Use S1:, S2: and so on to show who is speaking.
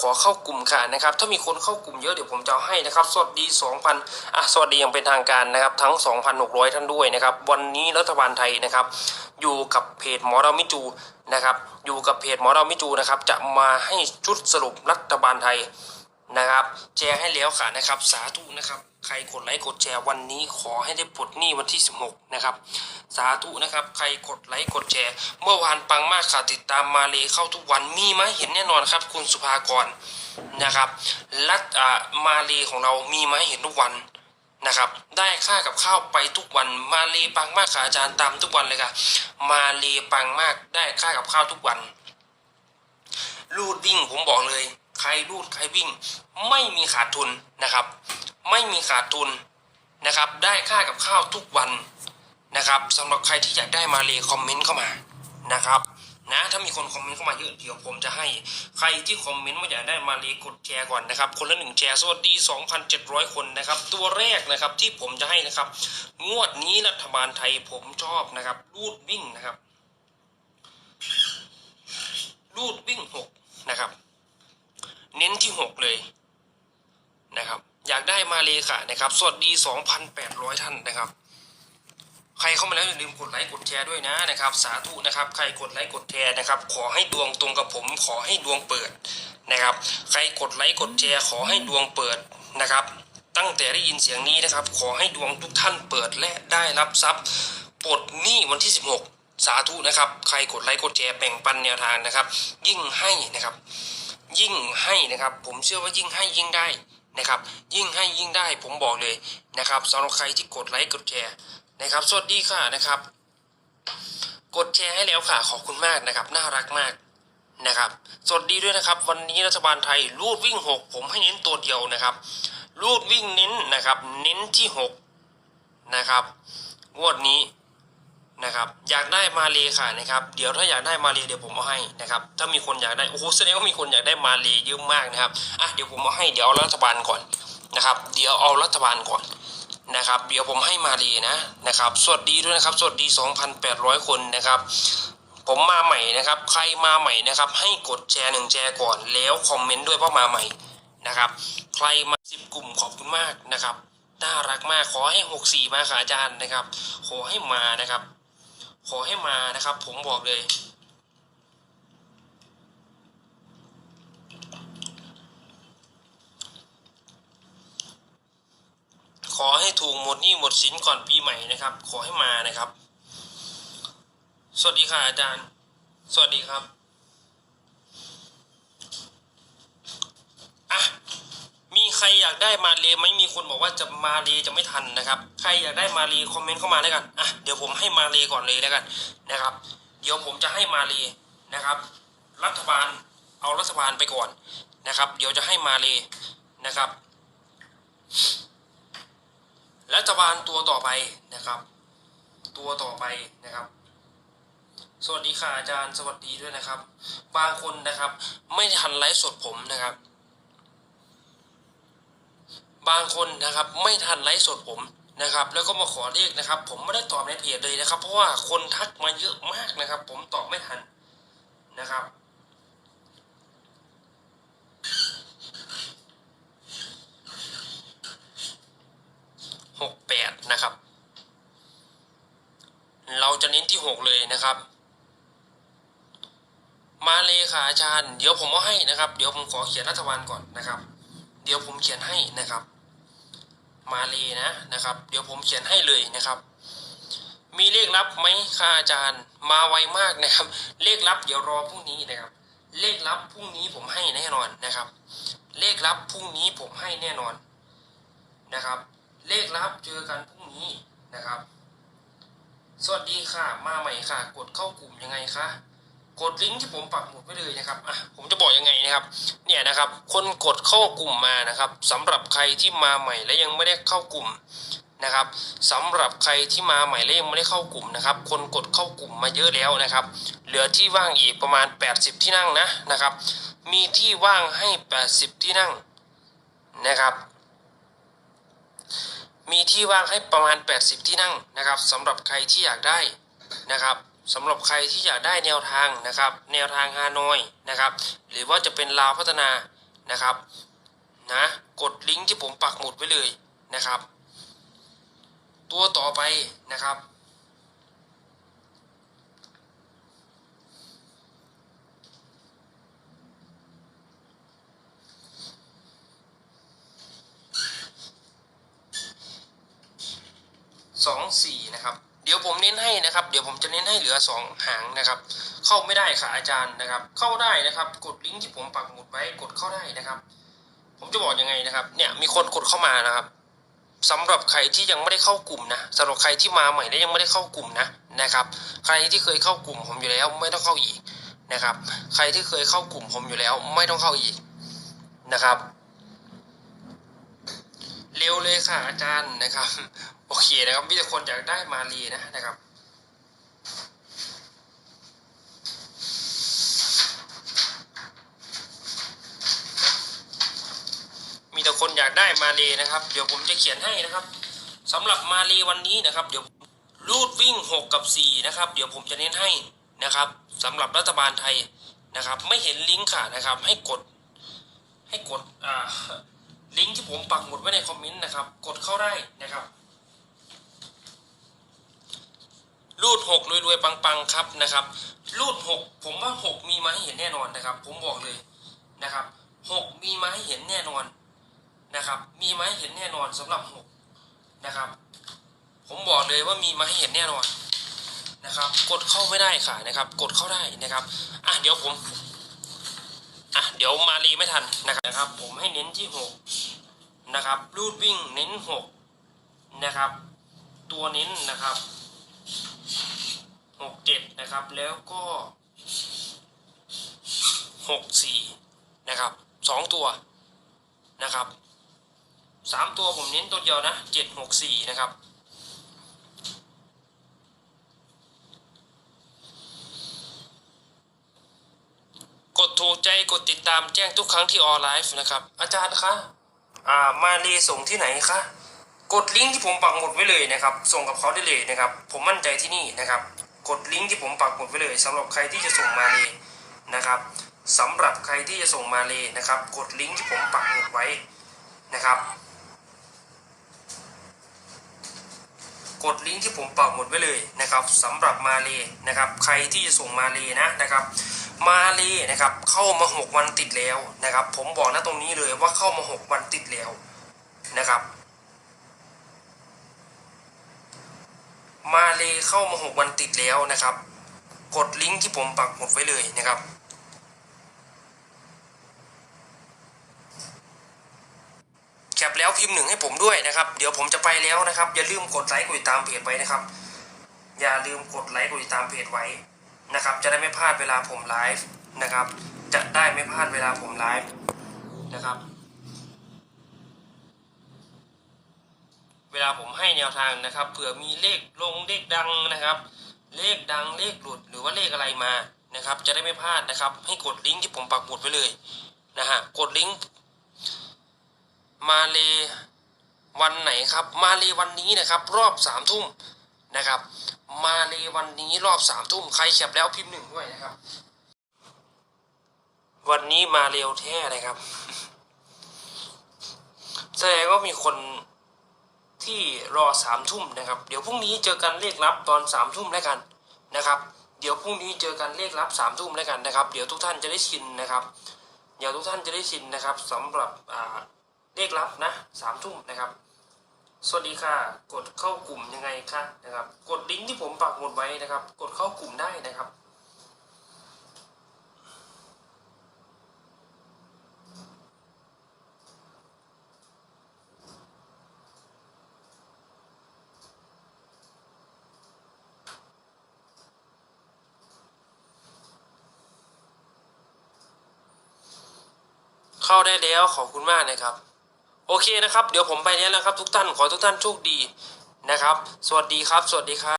S1: ขอเข้ากลุ่มค่ะนะครับ ถ้ามีคนเข้ากลุ่มเยอะเดี๋ยวผมจะให้นะครับ สวัสดี 2,000อะสวัสดีอย่างเป็นทางการนะครับ ทั้ง 2,600 ท่านด้วยนะครับ วันนี้รัฐบาลไทยนะครับ อยู่กับเพจหมอเรามิจูนะครับ อยู่กับเพจหมอเรามิจูนะครับ จะมาให้ชุดสรุปรัฐบาลไทย นะครับแชร์ให้แล้วค่ะนะครับ สาธุนะครับ ใครกดไลค์กดแชร์วันนี้ขอให้ได้ปลดหนี้วันที่ 16 นะครับ สาธุนะครับ ใครกดไลค์กดแชร์ เมื่อวานปังมากค่ะติดตามมาเลยเข้าทุกวันมีไหมเห็นแน่นอนครับ คุณสุภากรนะครับรัฐอ่ามาเลยของเรามีไหมเห็นทุกวันนะครับ ได้ค่ากับข้าวไปทุกวัน มาเลยปังมากค่ะอาจารย์ตามทุกวันเลยค่ะ มาเลยปังมากได้ค่ากับข้าวทุกวันรูดวิ่งผมบอกเลย ใครรูดใครวิ่ง ไม่มีขาดทุนนะครับ ไม่มีขาดทุนนะครับ ได้ค่ากับข้าวทุกวันนะครับสำหรับใครที่อยากได้มาเลยคอมเมนต์เข้ามานะครับนะถ้ามีคนคอมเมนต์เข้ามาเยอะเดี๋ยวผมจะให้ใครที่คอมเมนต์ว่าอยากได้มาเลยกดแชร์ก่อนนะครับ คนละหนึ่งแชร์สวัสดี 2,700 คนนะครับ ตัวแรกนะครับที่ผมจะให้นะครับ งวดนี้รัฐบาลไทยผมชอบนะครับ รูดวิ่งนะครับ รูดวิ่งหกนะครับ เน้นที่หกเลยนะครับ อยากได้มาเลค่ะนะครับ สวัสดี 2,800 ท่านนะครับ ใครเข้ามาแล้วอย่าลืมกดไลค์กดแชร์ด้วยนะนะครับ สาธุนะครับ ใครกดไลค์กดแชร์นะครับ ขอให้ดวงตรงกับผม ขอให้ดวงเปิดนะครับ ใครกดไลค์กดแชร์ขอให้ดวงเปิดนะครับ ตั้งแต่ได้ยินเสียงนี้นะครับ ขอให้ดวงทุกท่านเปิดและได้รับทรัพย์ปลดหนี้วันที่ 16 สาธุนะครับ ใครกดไลค์กดแชร์แบ่งปันแนวทางนะครับ ยิ่งให้นะครับ ยิ่งให้นะครับ ผมเชื่อว่ายิ่งให้ยิ่งได้นะครับ ยิ่งให้ยิ่งได้ผมบอกเลยนะครับสำหรับใครที่กดไลค์กดแชร์นะครับ สวัสดีค่ะนะครับ กดแชร์ให้แล้วค่ะขอบคุณมากนะครับ น่ารักมากนะครับ สวัสดีด้วยนะครับ วันนี้รัฐบาลไทยรูดวิ่งหกผมให้เน้นตัวเดียวนะครับ รูดวิ่งเน้นนะครับ เน้นที่หกนะครับงวดนี้ นะครับอยากได้มาเลค่ะนะครับเดี๋ยวถ้าอยากได้มาเลเดี๋ยวผมเอาให้นะครับถ้ามีคนอยากได้โอ้โหแสดงว่ามีคนอยากได้มาเลเยอะมากนะครับอะเดี๋ยวผมเอาให้เดี๋ยวเอารัฐบาลก่อนนะครับเดี๋ยวเอารัฐบาลก่อนนะครับเดี๋ยวผมให้มาเลนะนะครับสวัสดีด้วยนะครับสวัสดี 2,800 คนนะครับผมมาใหม่นะครับใครมาใหม่นะครับให้กดแชร์หนึ่งแชร์ก่อนแล้วคอมเมนต์ด้วยว่ามาใหม่นะครับใครมาสิบกลุ่มขอบคุณมากนะครับน่ารักมากขอให้หกสี่มาค่ะอาจารย์นะครับขอให้มานะครับ ขอให้มานะครับ ผมบอกเลย ขอให้ถูกหมดหนี้หมดสินก่อนปีใหม่นะครับ ขอให้มานะครับ สวัสดีค่ะอาจารย์ สวัสดีครับ อะ ใครอยากได้มาเลยไหมมีคนบอกว่าจะมาเลยจะไม่ทันนะครับ ใครอยากได้มาเลยคอมเมนต์เข้ามาแล้วกันอะเดี๋ยวผมให้มาเลยก่อนเลยแล้วกันนะครับ เดี๋ยวผมจะให้มาเลยนะครับ รัฐบาลเอารัฐบาลไปก่อนนะครับ เดี๋ยวจะให้มาเลยนะครับ รัฐบาลตัวต่อไปนะครับ ตัวต่อไปนะครับสวัสดีค่ะอาจารย์สวัสดีด้วยนะครับ บางคนนะครับ ไม่ทันไลฟ์สดผมนะครับ บางคนนะครับไม่ทันไลฟ์สดผมนะครับ แล้วก็มาขอเลขนะครับ ผมไม่ได้ตอบในเพจเลยนะครับ เพราะว่าคนทักมาเยอะมากนะครับ ผมตอบไม่ทันนะครับหกแปดนะครับ เราจะเน้นที่หกเลยนะครับ มาเลยค่ะอาจารย์ เดี๋ยวผมเอาให้นะครับ เดี๋ยวผมขอเขียนรัฐบาลก่อนนะครับ เดี๋ยวผมเขียนให้นะครับ มาเลยนะนะครับ เดี๋ยวผมเขียนให้เลยนะครับ มีเลขลับไหมค่ะอาจารย์มาไวมากนะครับ เลขลับเดี๋ยวรอพรุ่งนี้นะครับ เลขลับพรุ่งนี้ผมให้แน่นอนนะครับ เลขลับพรุ่งนี้ผมให้แน่นอนนะครับ เลขลับเจอกันพรุ่งนี้นะครับ สวัสดีค่ะ มาใหม่ค่ะ กดเข้ากลุ่มยังไงคะ กดลิงก์ที่ผมปักหมุดไว้เลยนะครับอะผมจะบอกยังไงนะครับ เนี่ยนะครับ คนกดเข้ากลุ่มมานะครับสำหรับใครที่มาใหม่และยังไม่ได้เข้ากลุ่มนะครับสำหรับใครที่มาใหม่และยังไม่ได้เข้ากลุ่มนะครับ คนกดเข้ากลุ่มมาเยอะแล้วนะครับ เหลือที่ว่างอีกประมาณ 80 ที่นั่งนะนะครับ มีที่ว่างให้ 80 ที่นั่งนะครับ มีที่ว่างให้ประมาณ 80 ที่นั่งนะครับสำหรับใครที่อยากได้นะครับ สำหรับใครที่อยากได้แนวทางนะครับ แนวทางฮานอยนะครับ หรือว่าจะเป็นลาวพัฒนานะครับนะกดลิงก์ที่ผมปักหมุดไว้เลยนะครับ ตัวต่อไปนะครับ สองสี่นะครับ เดี๋ยวผมเน้นให้นะครับ เดี๋ยวผมจะเน้นให้เหลือสองหางนะครับ เข้าไม่ได้ค่ะอาจารย์นะครับ เข้าได้นะครับ กดลิงก์ที่ผมปักหมุดไว้กดเข้าได้นะครับ ผมจะบอกยังไงนะครับ เนี่ยมีคนกดเข้ามานะครับสำหรับใครที่ยังไม่ได้เข้ากลุ่มนะสำหรับใครที่มาใหม่และยังไม่ได้เข้ากลุ่มนะนะครับ ใครที่เคยเข้ากลุ่มผมอยู่แล้วไม่ต้องเข้าอีกนะครับ ใครที่เคยเข้ากลุ่มผมอยู่แล้วไม่ต้องเข้าอีกนะครับ เร็วเลยค่ะอาจารย์นะครับ โอเคนะครับมีแต่คนอยากได้มาลีนะนะครับมีแต่คนอยากได้มาลีนะครับ เดี๋ยวผมจะเขียนให้นะครับสำหรับมาลีวันนี้นะครับ เดี๋ยวรูดวิ่ง 6 กับ 4 นะครับ เดี๋ยวผมจะเน้นให้นะครับสำหรับรัฐบาลไทยนะครับ ไม่เห็นลิงก์ค่ะนะครับ ให้กดให้กดลิงก์ที่ผมปักหมุดไว้ในคอมเมนต์นะครับ กดเข้าได้นะครับ รูดหกรวยๆปังๆครับนะครับรูดหกผมว่าหกมีมาให้เห็นแน่นอนนะครับ ผมบอกเลยนะครับหกมีมาให้เห็นแน่นอนนะครับ มีมาให้เห็นแน่นอนสำหรับหกนะครับ ผมบอกเลยว่ามีมาให้เห็นแน่นอนนะครับ กดเข้าไม่ได้ค่ะนะครับ กดเข้าได้นะครับอะเดี๋ยวผมอะเดี๋ยวมารีไม่ทันนะครับ ผมให้เน้นที่หกนะครับรูดวิ่งเน้นหกนะครับ ตัวเน้นนะครับ นะครับ แล้วก็หกสี่นะครับสองตัวนะครับสามตัวผมเน้นตัวเดียวนะเจ็ดหกสี่นะครับกดถูกใจกดติดตามแจ้งทุกครั้งที่ออนไลฟ์นะครับ อาจารย์คะอ่ามาเลส่งที่ไหนคะกดลิงก์ที่ผมปักหมุดไว้เลยนะครับ ส่งกับเขาได้เลยนะครับ ผมมั่นใจที่นี่นะครับ กดลิงก์ที่ผมปักหมุดไว้เลยสำหรับใครที่จะส่งมาเลยนะครับสำหรับใครที่จะส่งมาเลยนะครับ กดลิงก์ที่ผมปักหมุดไว้นะครับ กดลิงก์ที่ผมปักหมุดไว้เลยนะครับสำหรับมาเลยนะครับ ใครที่จะส่งมาเลยนะนะครับ มาเลยนะครับเข้ามา 6 วันติดแล้วนะครับ ผมบอกนะตรงนี้เลยว่าเข้ามา 6 วันติดแล้วนะครับ มาเลยเข้ามา 6 วันติดแล้วนะครับ กดลิงก์ที่ผมปักหมุดไว้เลยนะครับ แคปแล้วพิมพ์หนึ่งให้ผมด้วยนะครับ เดี๋ยวผมจะไปแล้วนะครับ อย่าลืมกดไลค์กดติดตามเพจไว้นะครับ อย่าลืมกดไลค์กดติดตามเพจไว้นะครับ จะได้ไม่พลาดเวลาผมไลฟ์นะครับ จะได้ไม่พลาดเวลาผมไลฟ์นะครับ เวลาผมให้แนวทางนะครับเผื่อมีเลขลงเลขดังนะครับ เลขดังเลขหลุดหรือว่าเลขอะไรมานะครับ จะได้ไม่พลาดนะครับ ให้กดลิงก์ที่ผมปักหมุดไว้เลยนะฮะกดลิงก์มาเลวันไหนครับ มาเลวันนี้นะครับ รอบสามทุ่มนะครับ มาเลวันนี้รอบสามทุ่มใครแคปแล้วพิมพ์หนึ่งด้วยนะครับ วันนี้มาเร็วแท้นะครับ แสดงว่ามีคน ที่รอสามทุ่มนะครับ เดี๋ยวพรุ่งนี้เจอกันเลขลับตอนสามทุ่มแล้วกันนะครับ เดี๋ยวพรุ่งนี้เจอกันเลขลับสามทุ่มแล้วกันนะครับ เดี๋ยวทุกท่านจะได้ชินนะครับเดี๋ยวทุกท่านจะได้ชินนะครับสำหรับอ่าเลขลับนะสามทุ่มนะครับ สวัสดีค่ะ กดเข้ากลุ่มยังไงคะนะครับ กดลิงก์ที่ผมปักหมุดไว้นะครับ กดเข้ากลุ่มได้นะครับ เข้าได้แล้วขอบคุณมากนะครับ โอเคนะครับ เดี๋ยวผมไปแล้วนะครับ ทุกท่านขอทุกท่านโชคดีนะครับ สวัสดีครับ สวัสดีครับ